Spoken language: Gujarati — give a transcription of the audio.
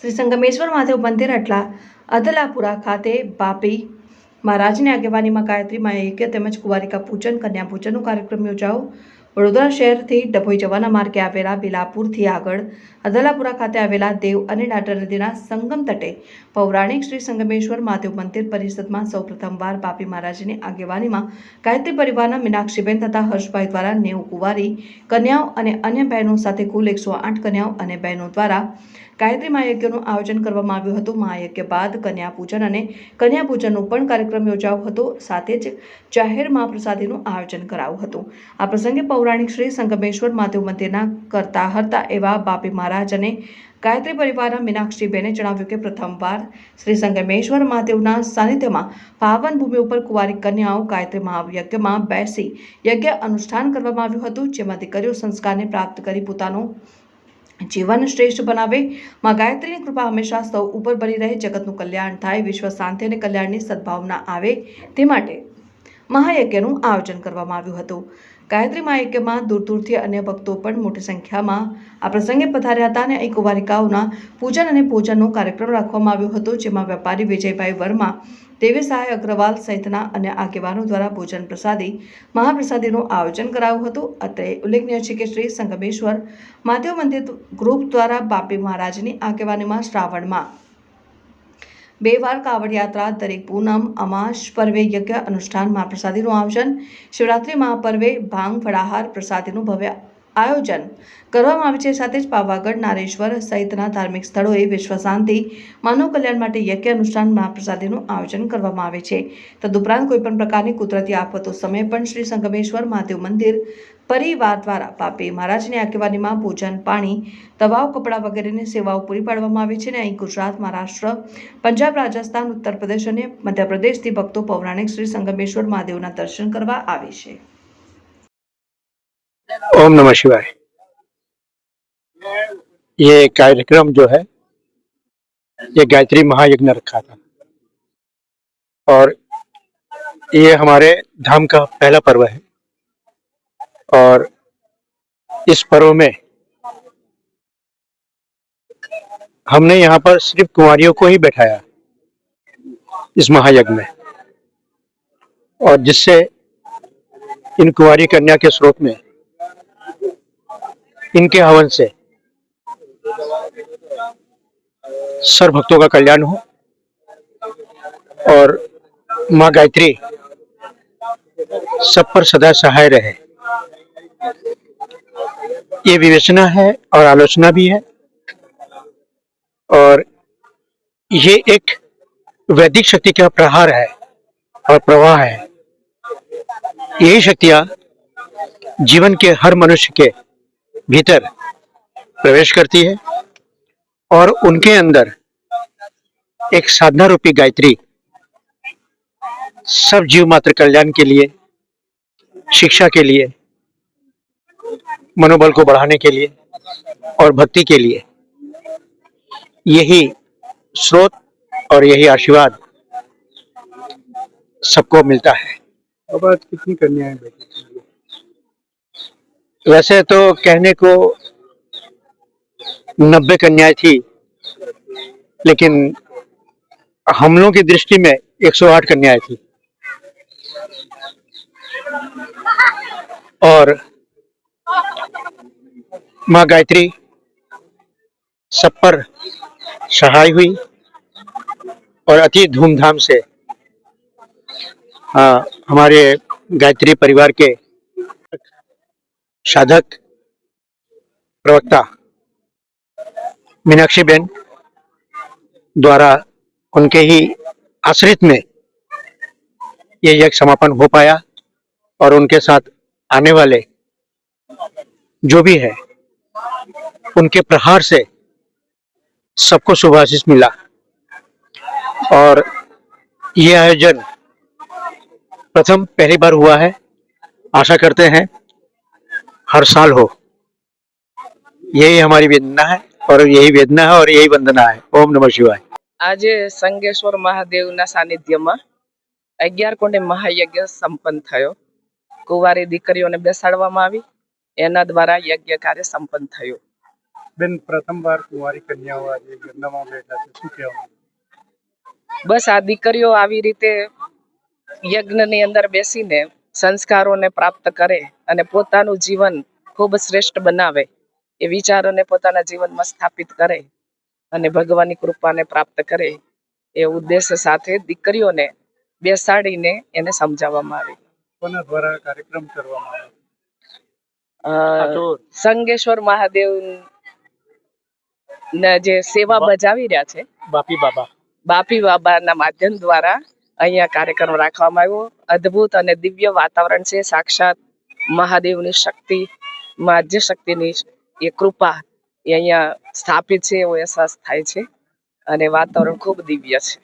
શ્રી સંગમેશ્વર મહાદેવ મંદિર અટલા અદલાપુરા ખાતે બાપી મહારાજની આગેવાનીમાં ગાયત્રી માં યજ્ઞ તેમજ કુંવારિકા પૂજન કન્યા પૂજનનો કાર્યક્રમ યોજાયો. વડોદરા શહેરથી ડભોઈ જવાના માર્ગે આવેલા બિલાપુરથી આગળ અદલાપુરા ખાતે આવેલા દેવ અને ડાટર નદીના સંગમ તટે પૌરાણિક શ્રી સંગમેશ્વર મહાદેવ મંદિર પરિષદમાં સૌપ્રથમવાર બાપી મહારાજની આગેવાનીમાં ગાયત્રી પરિવારના મીનાક્ષીબેન તથા હર્ષભાઈ દ્વારા નેવું કુંવારી, કન્યાઓ અને અન્ય બહેનો સાથે કુલ એકસો આઠ કન્યાઓ અને બહેનો દ્વારા ગાયત્રી મહાયજ્ઞનું આયોજન કરવામાં આવ્યું હતું. મહાયજ્ઞ બાદ કન્યા પૂજન અને કન્યા પૂજનનો પણ કાર્યક્રમ યોજાયો હતો. સાથે જ જાહેર મહાપ્રસાદીનું આયોજન કરાયું હતું. આ પ્રસંગે પૌરાણિક શ્રી સંગમેશ્વર મહાદેવ મંદિરના કરતા હરતા એવા બાપી મહારાજ અને ગાયત્રી પરિવારના મીનાક્ષીબેને જણાવ્યું કે પ્રથમવાર શ્રી સંગમેશ્વર મહાદેવના સાનિધ્યમાં પાવન ભૂમિ ઉપર કુંવારી કન્યાઓ ગાયત્રી મહાયજ્ઞમાં બેસી યજ્ઞ અનુષ્ઠાન કરવામાં આવ્યું હતું, જેમાં દીકરીઓ સંસ્કારને પ્રાપ્ત કરી પોતાનું જીવન શ્રેષ્ઠ બનાવે. માં ગાયત્રીની કૃપા હંમેશા સૌ ઉપર બની રહે, જગતનું કલ્યાણ થાય, વિશ્વ શાંતિ અને કલ્યાણની સદભાવના આવે તે માટે મહાયજ્ઞનું આયોજન કરવામાં આવ્યું હતું. ગાયત્રી મહાયજ્ઞમાં દૂર દૂરથી અન્ય ભક્તો પણ મોટી સંખ્યામાં આ પ્રસંગે પધાર્યા હતા અને અહીં કુંવારિકાઓના પૂજન અને પૂજનનો કાર્યક્રમ રાખવામાં આવ્યો હતો, જેમાં વેપારી વિજયભાઈ વર્મા, દેવી સહાય અગ્રવાલ સહિતના અન્ય આગેવાનો દ્વારા ભોજન પ્રસાદી, મહાપ્રસાદીનું આયોજન કરાયું હતું. અત્રે ઉલ્લેખનીય છે કે શ્રી સંગમેશ્વર મહાદેવ મંદિર ગ્રુપ દ્વારા બાપી મહારાજની આગેવાનીમાં શ્રાવણમાં બે વાર કાવડ યાત્રા, દરેક પૂનમ અમાસ પર્વે યજ્ઞ અનુષ્ઠાન, મહાપ્રસાદીનું આયોજન, શિવરાત્રી મહાપર્વે ભાંગ, ફળાહાર પ્રસાદીનું ભવ્ય આયોજન. કરવામાં આવે છે સાથે જ પાવાગઢ, નારેશ્વર સહિતના ધાર્મિક સ્થળોએ વિશ્વ શાંતિ, માનવ કલ્યાણ માટે યજ્ઞ અનુષ્ઠાન, મહાપ્રસાદીનું આયોજન કરવામાં આવે છે. તદુપરાંત કોઈપણ પ્રકારની કુદરતી આફતો સમયે પણ શ્રી સંગમેશ્વર મહાદેવ મંદિર પરિવાર દ્વારા બાપી મહારાજની આગેવાનીમાં ભોજન પાણી દવાઓ કપડાં વગેરેની સેવાઓ પૂરી પાડવામાં આવે છે અને અહીં ગુજરાત મહારાષ્ટ્ર પંજાબ રાજસ્થાન ઉત્તર પ્રદેશ અને મધ્યપ્રદેશથી ભક્તો પૌરાણિક શ્રી સંગમેશ્વર મહાદેવના દર્શન કરવા આવે છે ओम नमः शिवाय ये कार्यक्रम जो है ये गायत्री महायज्ञ रखा था और ये हमारे धाम का पहला पर्व है और इस पर्व में हमने यहाँ पर सिर्फ़ कुंवारियों को ही बैठाया इस महायज्ञ में। और जिससे इन कुंवारी कन्या के स्रोत में, इनके हवन से सर्व भक्तों का कल्याण हो और माँ गायत्री सब पर सदा सहाय रहे। ये विवेचना है और आलोचना भी है। और ये एक वैदिक शक्ति का प्रहार है और प्रवाह है। यही शक्तियाँ जीवन के हर मनुष्य के भीतर प्रवेश करती है और उनके अंदर एक साधना रूपी गायत्री सब जीव मात्र कल्याण के लिए, शिक्षा के लिए मनोबल को बढ़ाने के लिए और भक्ति के लिए। यही स्रोत और यही आशीर्वाद सबको मिलता है। अब आज कितनी कन्याएँ बेटी वैसे तो कहने को नब्बे कन्याएँ थी लेकिन हम लोगों की दृष्टि में 108 कन्याएँ थी। और माँ गायत्री सब पर सहाय हुई और अति धूमधाम से आ, हमारे गायत्री परिवार के साधक प्रवक्ता मीनाक्षी बेन द्वारा उनके ही आश्रित में ये यज्ञ समापन हो पाया और उनके साथ आने वाले जो भी है उनके प्रहार से सबको शुभाशीष मिला और ये आयोजन प्रथम पहली बार हुआ है आशा करते हैं हर साल हो यही हमारी वेदना है और यही वेदना है और यही वंदना है ओम नमः शिवाय આજે સંગેશ્વર મહાદેવના સાનિધ્યમાં અગિયાર કોંડે મહાયજ્ઞ સંપન્ન થયો કુંવારી દીકરીઓને બેસાડવામાં આવી એના દ્વારા યજ્ઞ કાર્ય સંપન્ન થયું. બેન પ્રથમવાર કુંવારી કન્યાઓ આજે યજ્ઞમાં બેઠા છે. શું કહેવાનું બસ આ દીકરીઓ આવી રીતે યજ્ઞની અંદર બેસીને સંસ્કારોને પ્રાપ્ત કરે અને પોતાનું જીવન ખૂબ શ્રેષ્ઠ બનાવે એ વિચારોને પોતાના જીવનમાં સ્થાપિત કરે અને ભગવાનની કૃપાને પ્રાપ્ત કરે એ ઉદ્દેશ સાથે દીકરીઓને બેસાડીને એને સમજાવવામાં આવી. કોના દ્વારા કાર્યક્રમ કરવામાં આવ્યો? સંગેશ્વર મહાદેવ ના જે સેવા બજાવી રહ્યા છે બાપી બાબા. બાપી બાબાના માધ્યમ દ્વારા અહીંયા કાર્યક્રમ રાખવામાં આવ્યો. અદ્ભુત અને દિવ્ય વાતાવરણ છે. સાક્ષાત મહાદેવની શક્તિ માધ્ય શક્તિની એ કૃપા એ અહીંયા સ્થાપિત છે એવો અહેસાસ થાય છે. અને વાતાવરણ ખૂબ દિવ્ય છે.